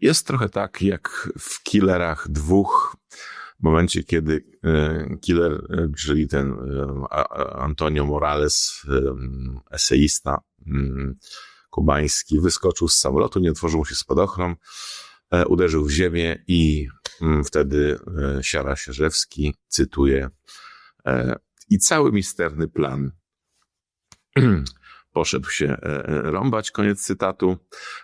Jest trochę tak jak w Killerach dwóch, w momencie, kiedy e, Killer, e, czyli ten e, Antonio Morales, eseista mm, kubański, wyskoczył z samolotu, nie otworzył się spadochron, uderzył w ziemię i mm, wtedy Siara Sierzewski cytuje i cały misterny plan poszedł się e, e, rąbać, koniec cytatu.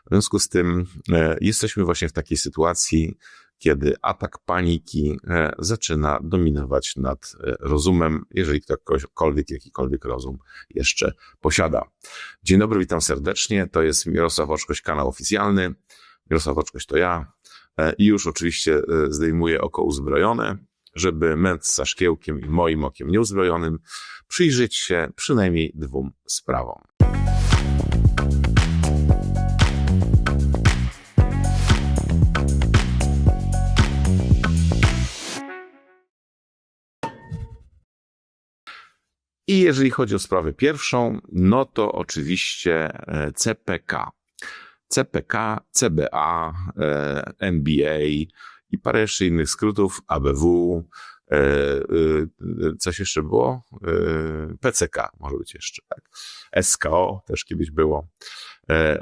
W związku z tym e, jesteśmy właśnie w takiej sytuacji, kiedy atak paniki zaczyna dominować nad rozumem, jeżeli ktokolwiek jakikolwiek rozum jeszcze posiada. Dzień dobry, witam serdecznie. To jest Mirosław Oczkoś, kanał oficjalny. Mirosław Oczkoś to ja. I już oczywiście zdejmuję oko uzbrojone żeby męc za szkiełkiem i moim okiem nieuzbrojonym przyjrzeć się przynajmniej dwóm sprawom. I jeżeli chodzi o sprawę pierwszą, no to oczywiście e, CPK. CPK, CBA, e, NBA, i parę jeszcze innych skrótów, ABW, e, e, coś jeszcze było? E, PCK może być jeszcze, tak? SKO też kiedyś było.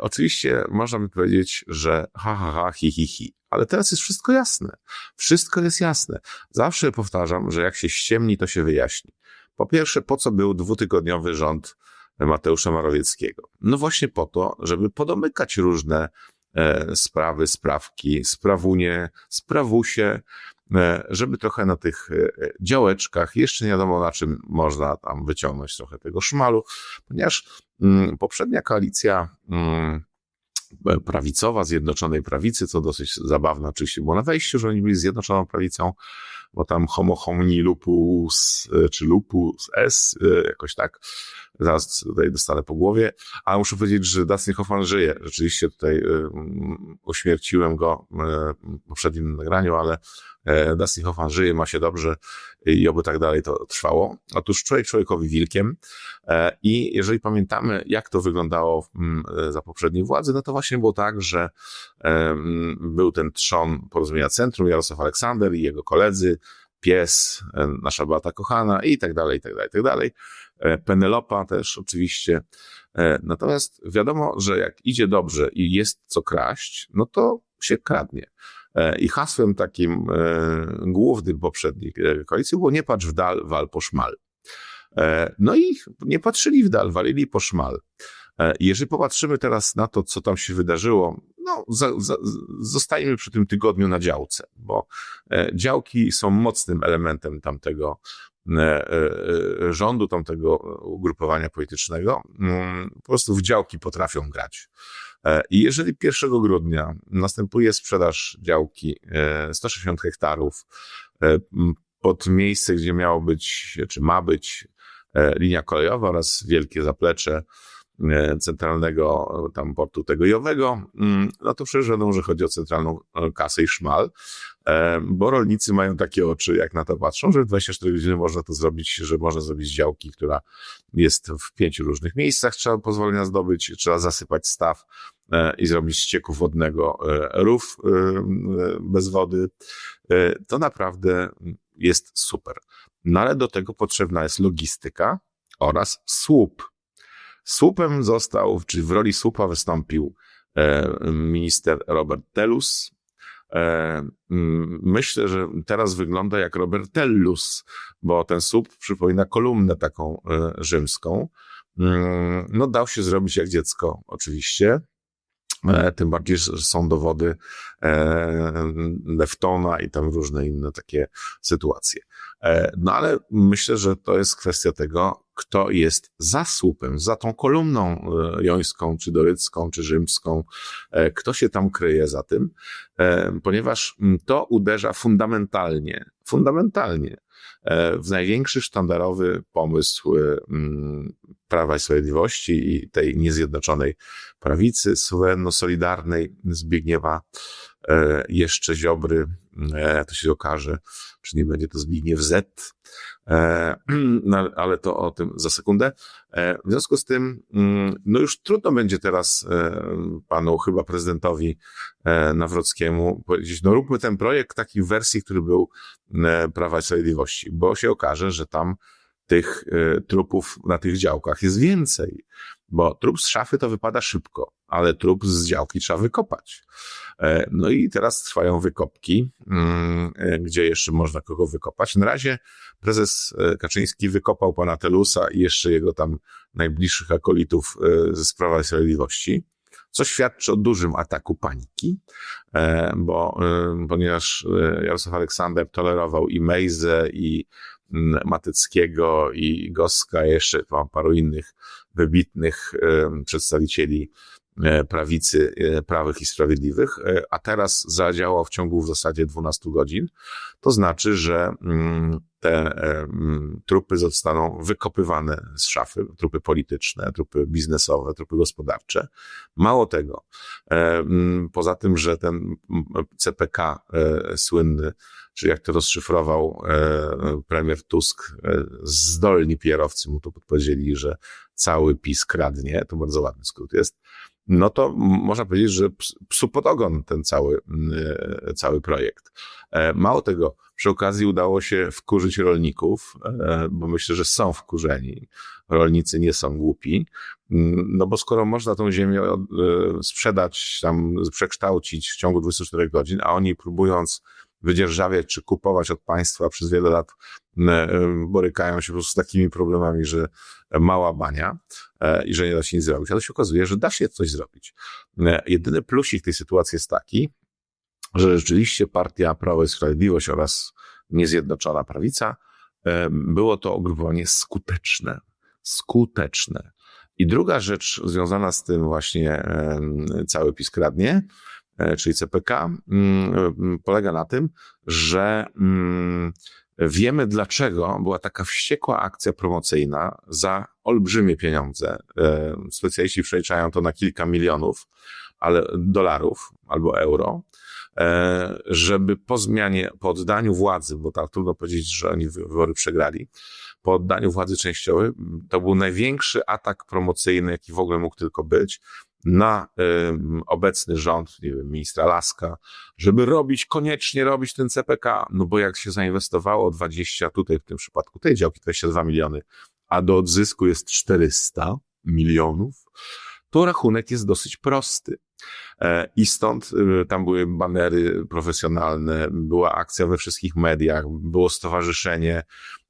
Oczywiście można by powiedzieć, że ha, ha, ha, hi, hi, hi. Ale teraz jest wszystko jasne. Wszystko jest jasne. Zawsze powtarzam, że jak się ściemni, to się wyjaśni. Po pierwsze, po co był dwutygodniowy rząd Mateusza Morawieckiego? No właśnie po to, żeby podomykać różne E, sprawy, sprawki, sprawunie, sprawusie, e, żeby trochę na tych e, działeczkach, jeszcze nie wiadomo na czym można tam wyciągnąć trochę tego szmalu, ponieważ mm, poprzednia koalicja mm, prawicowa, Zjednoczonej Prawicy, co dosyć zabawne oczywiście było na wejściu, że oni byli Zjednoczoną Prawicą, bo tam homo homini lupus, czy lupus s, jakoś tak, zaraz tutaj dostanę po głowie, ale muszę powiedzieć, że Dustin Hoffman żyje. Rzeczywiście tutaj y, uśmierciłem go y, w poprzednim nagraniu, ale y, Dustin Hoffman żyje, ma się dobrze i oby tak dalej to trwało. Otóż człowiek człowiekowi wilkiem e, i jeżeli pamiętamy, jak to wyglądało za poprzedniej władzy, no to właśnie było tak, że był ten trzon porozumienia centrum, Jarosław Aleksander i jego koledzy, pies, e, nasza Beata kochana i tak dalej, i tak dalej, i tak dalej. E, Penelopa też oczywiście. E, natomiast wiadomo, że jak idzie dobrze i jest co kraść, no to się kradnie. I hasłem takim głównym poprzedniej koalicji było nie patrz w dal, wal po szmal. No i nie patrzyli w dal, walili po szmal. Jeżeli popatrzymy teraz na to, co tam się wydarzyło, no, za, za, zostajemy przy tym tygodniu na działce, bo e, działki są mocnym elementem tamtego e, e, rządu, tamtego ugrupowania politycznego. Mm, po prostu w działki potrafią grać. I jeżeli 1 grudnia następuje sprzedaż działki 160 hektarów pod miejsce, gdzie miało być, czy ma być linia kolejowa oraz wielkie zaplecze centralnego tam portu tego jowego, mm, no to przecież wiadomo, że chodzi o centralną e, kasę i szmal, e, bo rolnicy mają takie oczy, jak na to patrzą, że w 24 godziny można to zrobić, że można zrobić działki, która jest w pięciu różnych miejscach, trzeba pozwolenia zdobyć, trzeba zasypać staw i zrobić ścieku wodnego rów bez wody. To naprawdę jest super. No ale do tego potrzebna jest logistyka oraz słup Słupem został, czy w roli słupa wystąpił e, minister Robert Tellus. E, myślę, że teraz wygląda jak Robert Tellus, bo ten słup przypomina kolumnę taką e, rzymską. Mm, no, dał się zrobić jak dziecko, oczywiście. Tym bardziej, że są dowody Leftona i tam różne inne takie sytuacje. No ale myślę, że to jest kwestia tego, kto jest za słupem, za tą kolumną e, jońską, czy dorycką, czy rzymską, e, kto się tam kryje za tym, e, ponieważ to uderza fundamentalnie, fundamentalnie w największy sztandarowy pomysł Prawa i Sprawiedliwości i tej niezjednoczonej prawicy, suwerenno-solidarnej Zbigniewa jeszcze Ziobry, e, to się okaże, czy nie będzie to Zbigniew Z, e, no, ale to o tym za sekundę. E, w związku z tym, mm, no już trudno będzie teraz e, panu chyba prezydentowi e, Nawrockiemu powiedzieć, no róbmy ten projekt taki w wersji, który był e, Prawa i Sprawiedliwości, bo się okaże, że tam tych e, trupów na tych działkach jest więcej, bo trup z szafy to wypada szybko, ale trup z działki trzeba wykopać. E, No i teraz trwają wykopki, mm, e, gdzie jeszcze można kogo wykopać. Na razie prezes Kaczyński wykopał pana Telusa i jeszcze jego tam najbliższych akolitów ze Sprawa Sprawiedliwości, co świadczy o dużym ataku paniki, bo ponieważ Jarosław Aleksander tolerował i Mejzę, i Matyckiego, i Goska, jeszcze tam paru innych wybitnych przedstawicieli e, prawicy, e, prawych i sprawiedliwych, e, a teraz zadziałał w ciągu w zasadzie 12 godzin, to znaczy, że mm, te trupy zostaną wykopywane z szafy, trupy polityczne, trupy biznesowe, trupy gospodarcze. Mało tego, poza tym, że ten CPK słynny, czy jak to rozszyfrował e, premier Tusk, e, zdolni pierowcy mu to podpowiedzieli, że cały PiS kradnie, to bardzo ładny skrót jest, no to można powiedzieć, że ps- psu pod ogon ten cały, e, cały projekt. Mało tego, przy okazji udało się wkurzyć rolników, bo myślę, że są wkurzeni. Rolnicy nie są głupi. No bo skoro można tą ziemię sprzedać, tam przekształcić w ciągu 24 godzin, a oni próbując wydzierżawiać czy kupować od państwa przez wiele lat e, borykają się po prostu z takimi problemami, że mała bania e, i że nie da się nic zrobić, ale się okazuje, że da się coś zrobić. E, Jedyny plusik tej sytuacji jest taki, że rzeczywiście partia Prawo i Sprawiedliwość oraz niezjednoczona prawica, było to ugrupowanie skuteczne. Skuteczne. I druga rzecz związana z tym właśnie cały PiS kradnie, czyli CPK, mm, e, polega na tym, że mm, wiemy dlaczego była taka wściekła akcja promocyjna za olbrzymie pieniądze. E, Specjaliści przeliczają to na kilka milionów ale dolarów albo euro, e, żeby po zmianie, po oddaniu władzy, bo tak trudno powiedzieć, że oni wybory przegrali, po oddaniu władzy częściowej, to był największy atak promocyjny, jaki w ogóle mógł tylko być, na obecny rząd, nie wiem, ministra Laska, żeby robić, koniecznie robić ten CPK, no bo jak się zainwestowało 20, tutaj w tym przypadku tej działki 22 miliony, a do odzysku jest 400 milionów, to rachunek jest dosyć prosty. E, I stąd y, tam były banery profesjonalne, była akcja we wszystkich mediach, było stowarzyszenie,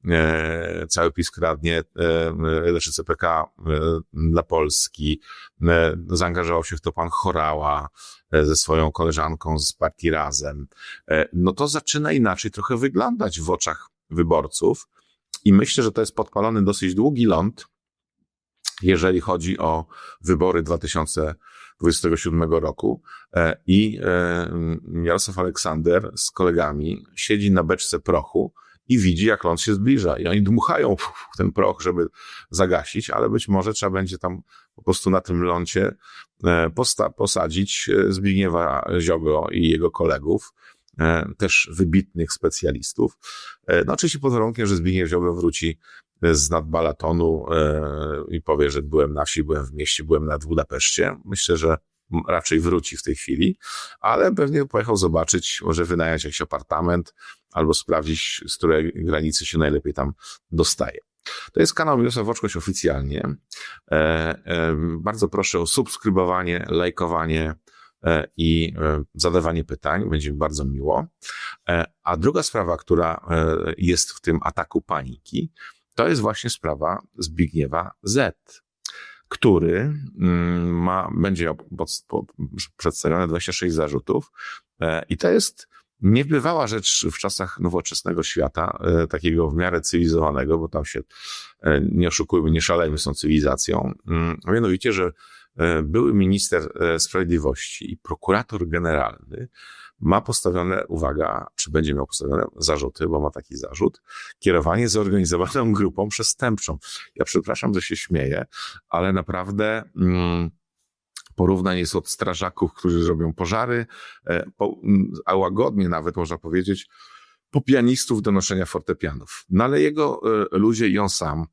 e, cały PiS kradnie, e, znaczy CPK e, dla Polski, zaangażował się w to pan Chorała ze swoją koleżanką z partii Razem. No to zaczyna inaczej trochę wyglądać w oczach wyborców i myślę, że to jest podpalony dosyć długi ląd, jeżeli chodzi o wybory 2027 roku. E, I e, Jarosław Aleksander z kolegami siedzi na beczce prochu i widzi, jak ląd się zbliża. I oni dmuchają ten proch, żeby zagasić, ale być może trzeba będzie tam po prostu na tym lądzie e, posadzić Zbigniewa Ziobro i jego kolegów, też wybitnych specjalistów. No oczywiście pod warunkiem, że Zbigniew Ziobro wróci z nad Balatonu e, i powie, że byłem na wsi, byłem w mieście, byłem nad Budapeszcie. Myślę, że raczej wróci w tej chwili, ale pewnie pojechał zobaczyć, może wynająć jakiś apartament albo sprawdzić, z której granicy się najlepiej tam dostaje. To jest kanał Mirosław Woczkoś oficjalnie. E, e, bardzo proszę o subskrybowanie, lajkowanie e, i e, zadawanie pytań. Będzie mi bardzo miło. E, A druga sprawa, która jest w tym ataku paniki, to jest właśnie sprawa Zbigniewa Z, który mm, ma, będzie pod, przedstawione 26 zarzutów e, i to jest niebywała rzecz w czasach nowoczesnego świata, e, takiego w miarę cywilizowanego, bo tam się e, nie oszukujmy, nie szalejmy tą cywilizacją. Mm, mianowicie, że były minister sprawiedliwości i prokurator generalny ma postawione, uwaga, czy będzie miał postawione zarzuty, bo ma taki zarzut, kierowanie zorganizowaną grupą przestępczą. Ja przepraszam, że się śmieję, ale naprawdę mm, porównań jest od strażaków, którzy robią pożary, e, po, a łagodnie nawet można powiedzieć, po pianistów do noszenia fortepianów. No ale jego e, ludzie i on sam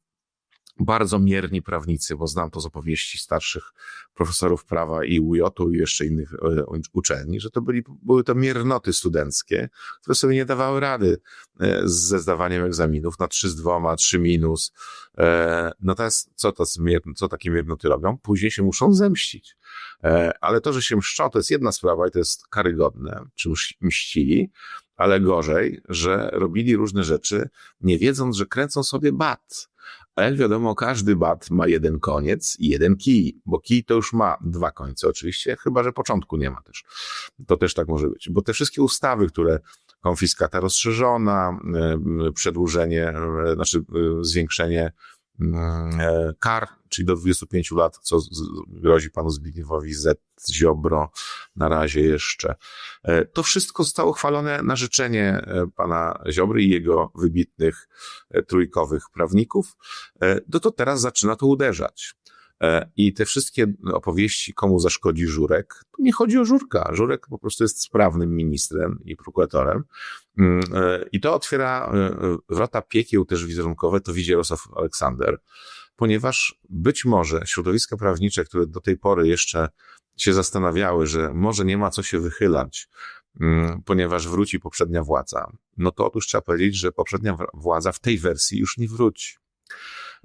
bardzo mierni prawnicy, bo znam to z opowieści starszych profesorów prawa i UJ-u i jeszcze innych e, uczelni, że to byli, były to miernoty studenckie, które sobie nie dawały rady e, ze zdawaniem egzaminów na 3 z 2, 3 minus. E, no teraz co, to, co takie miernoty robią? Później się muszą zemścić. Ale to, że się mszczą, to jest jedna sprawa i to jest karygodne, czy mścili, ale gorzej, że robili różne rzeczy, nie wiedząc, że kręcą sobie bat. A jak wiadomo, każdy bat ma jeden koniec i jeden kij, bo kij to już ma dwa końce oczywiście, chyba że początku nie ma też. To też tak może być, bo te wszystkie ustawy, które konfiskata rozszerzona, e, przedłużenie, e, znaczy e, zwiększenie kar czyli do 25 lat, co grozi panu Zbigniewowi Z. Ziobro na razie jeszcze. E, to wszystko zostało chwalone na życzenie e, pana Ziobry i jego wybitnych e, trójkowych prawników. No to teraz zaczyna to uderzać. I te wszystkie opowieści, komu zaszkodzi Żurek, nie chodzi o Żurka. Żurek po prostu jest sprawnym ministrem i prokuratorem. Mm, I to otwiera wrota piekieł też wizerunkowe, to widzi Jarosław Aleksander ponieważ być może środowiska prawnicze, które do tej pory jeszcze się zastanawiały, że może nie ma co się wychylać, mm, ponieważ wróci poprzednia władza, no to otóż trzeba powiedzieć, że poprzednia władza w tej wersji już nie wróci.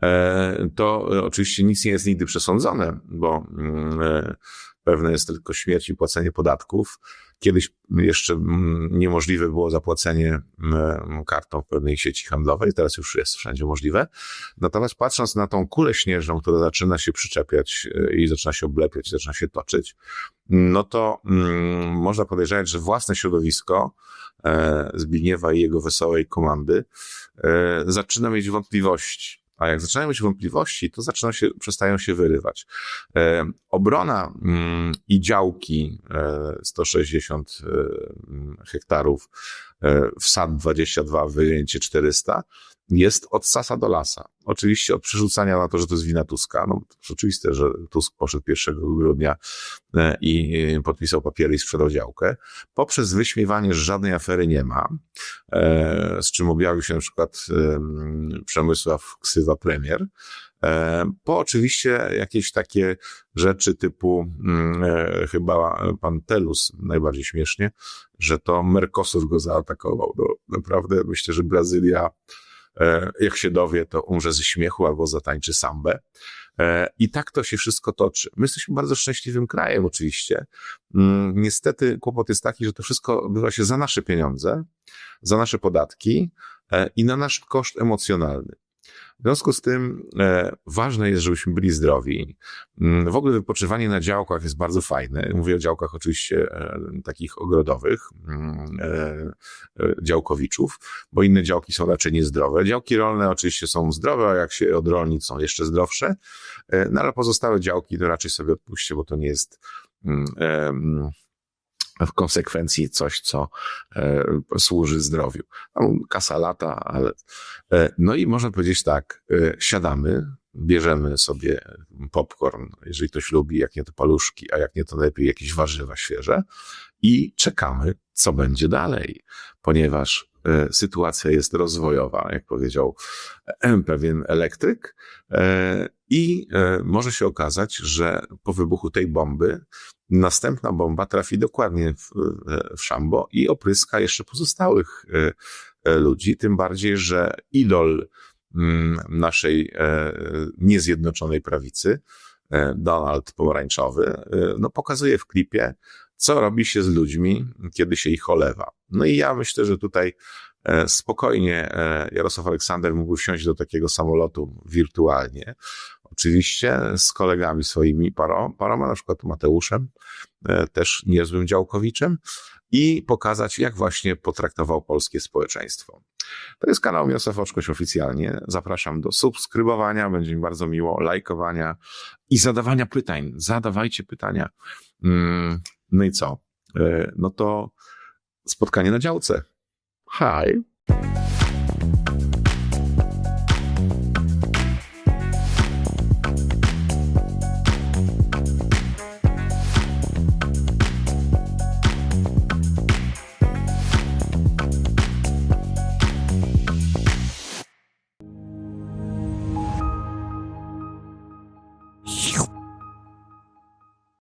E, to oczywiście nic nie jest nigdy przesądzone, bo mm, e, pewne jest tylko śmierć i płacenie podatków. Kiedyś jeszcze mm, niemożliwe było zapłacenie mm, kartą w pewnej sieci handlowej, teraz już jest wszędzie możliwe. Natomiast patrząc na tą kulę śnieżną, która zaczyna się przyczepiać e, i zaczyna się oblepiać, zaczyna się toczyć, no to mm, można podejrzewać, że własne środowisko e, Zbigniewa i jego wesołej komandy e, zaczyna mieć wątpliwości a jak zaczynają mieć wątpliwości, to zaczynają się, przestają się wyrywać. E, obrona mm, i działki e, 160 e, hektarów, e, wsad 22, wyjęcie 400 jest od sasa do lasa. Oczywiście od przerzucania na to, że to jest wina Tuska. No, to oczywiste, że Tusk poszedł 1 grudnia e, i podpisał papiery i sprzedał działkę. Poprzez wyśmiewanie, że żadnej afery nie ma, e, z czym objawił się na przykład Przemysław Ksywa Premier, e, po oczywiście jakieś takie rzeczy typu, mm, chyba pan Telus najbardziej śmiesznie, że to Mercosur go zaatakował. No, naprawdę myślę, że Brazylia E, jak się dowie, to umrze ze śmiechu albo zatańczy sambę. E, I tak to się wszystko toczy. My jesteśmy bardzo szczęśliwym krajem, oczywiście. Mm, niestety kłopot jest taki, że to wszystko odbywa się za nasze pieniądze, za nasze podatki e, i na nasz koszt emocjonalny. W związku z tym e, ważne jest, żebyśmy byli zdrowi. Mm, w ogóle wypoczywanie na działkach jest bardzo fajne. Mówię o działkach oczywiście e, takich ogrodowych, mm, e, e, działkowiczów, bo inne działki są raczej niezdrowe. Działki rolne oczywiście są zdrowe, a jak się odrolnić są jeszcze zdrowsze, e, no ale pozostałe działki to raczej sobie odpuśćcie, bo to nie jest mm, w konsekwencji coś, co e, służy zdrowiu. No, kasa lata, ale. E, no i można powiedzieć tak, e, siadamy, bierzemy sobie popcorn, jeżeli ktoś lubi, jak nie to paluszki, a jak nie to lepiej jakieś warzywa świeże i czekamy, co będzie dalej, ponieważ sytuacja jest rozwojowa, jak powiedział pewien elektryk, e, i może się okazać, że po wybuchu tej bomby następna bomba trafi dokładnie w, w Szambo i opryska jeszcze pozostałych ludzi, tym bardziej, że idol mm, naszej niezjednoczonej prawicy, Donald Pomarańczowy, no pokazuje w klipie, co robi się z ludźmi, kiedy się ich olewa. No i ja myślę, że tutaj e, spokojnie e, Jarosław Aleksander mógłby wsiąść do takiego samolotu wirtualnie. Oczywiście z kolegami swoimi, paroma, paroma na przykład Mateuszem, e, też niezłym działkowiczem i pokazać, jak właśnie potraktował polskie społeczeństwo. To jest kanał Miosław Oczkoś oficjalnie. Zapraszam do subskrybowania, będzie mi bardzo miło, lajkowania i zadawania pytań. Zadawajcie pytania. Mm, no i co? E, no to spotkanie na działce. Hi.